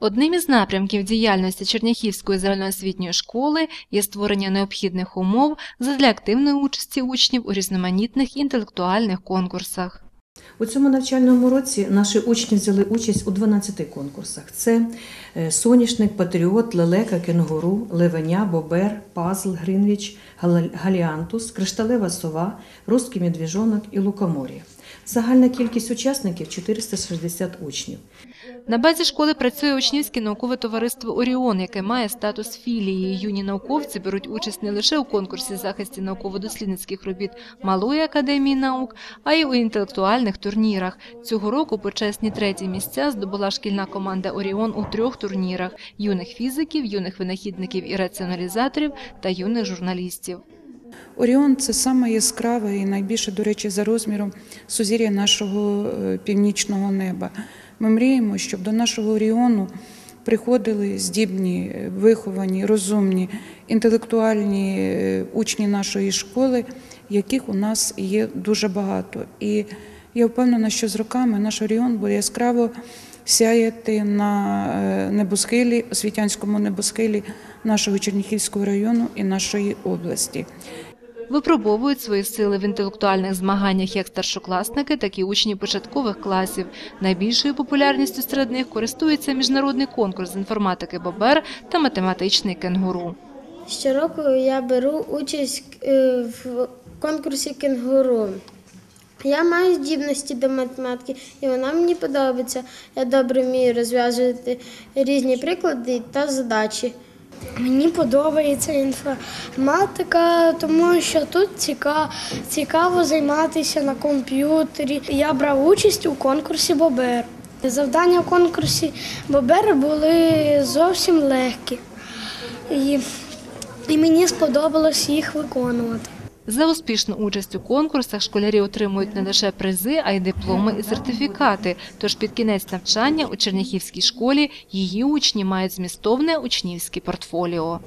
Одним із напрямків діяльності Черняхівської загальноосвітньої школи є створення необхідних умов задля активної участі учнів у різноманітних інтелектуальних конкурсах. У цьому навчальному році наші учні взяли участь у 12 конкурсах: це е, соняшник, патріот, лелека, кенгуру, левеня, бобер, пазл, гринвіч, галіантус, кришталева сова, русський медвіжонок і лукомор'я. Загальна кількість учасників 460 учнів. На базі школи працює учнівське наукове товариство Оріон, яке має статус філії. Юні науковці беруть участь не лише у конкурсі захисті науково-дослідницьких робіт Малої академії наук, а й у інтелектуальних турнірах. Цього року почесні треті місця здобула шкільна команда Оріон у трьох турнірах: юних фізиків, юних винахідників і раціоналізаторів та юних журналістів. Оріон це саме яскраве і найбільше, до речі, за розміром сузір'я нашого е, північного неба. Ми мріємо, щоб до нашого Оріону приходили здібні, виховані, розумні, інтелектуальні е, учні нашої школи, яких у нас є дуже багато. І я впевнена, що з роками наш Оріон буде яскраво сяяти на е, небосхилі, освітянському небосхилі нашого Черніхівського району і нашої області. Випробовують свої сили в інтелектуальних змаганнях як старшокласники, так і учні початкових класів. Найбільшою популярністю серед них користується міжнародний конкурс з інформатики Бобер та математичний кенгуру. Щороку я беру участь е, в конкурсі кенгуру. Я маю здібності до математики, і вона мені подобається. Я добре вмію розв'язувати різні приклади та задачі. Мені подобається інформатика, тому що тут цікаво, цікаво займатися на комп'ютері. Я брав участь у конкурсі Бобер. Завдання в конкурсі Бобер були зовсім легкі. І, і мені сподобалось їх виконувати. За успішну участь у конкурсах школярі отримують не лише призи, а й дипломи і сертифікати. Тож під кінець навчання у Черняхівській школі її учні мають змістовне учнівське портфоліо.